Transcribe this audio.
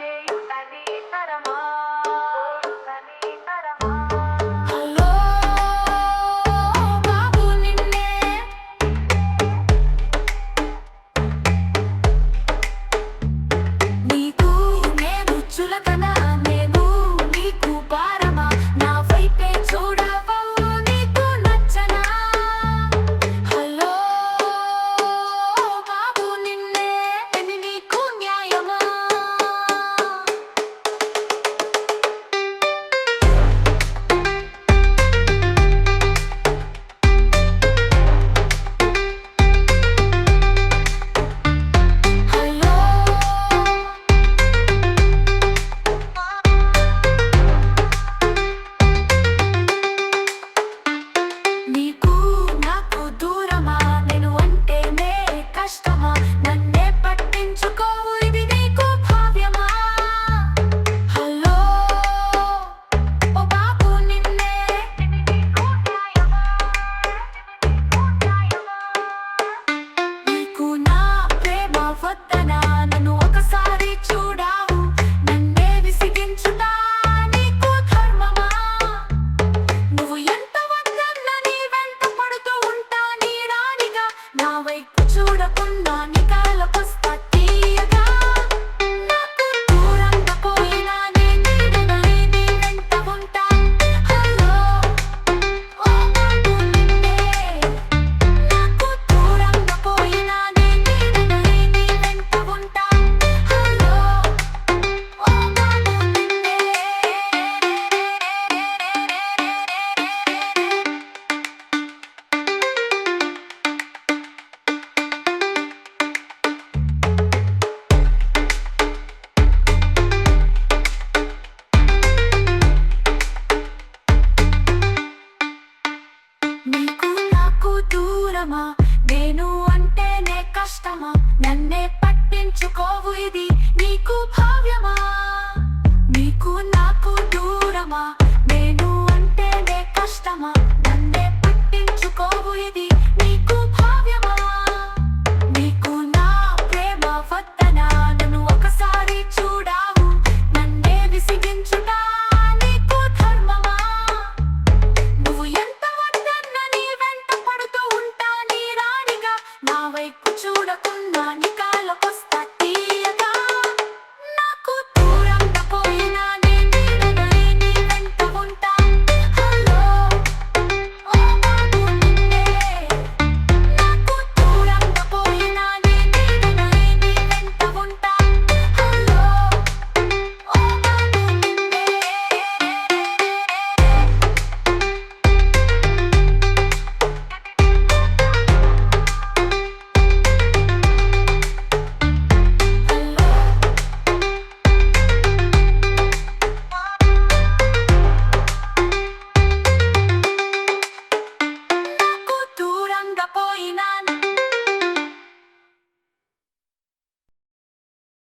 music. భారమా నన్నే పట్టించుకోవు ఇది నీకు భావ్యమా? నీకు నాకు దూరమా? నేను అంటేనే కష్టమా?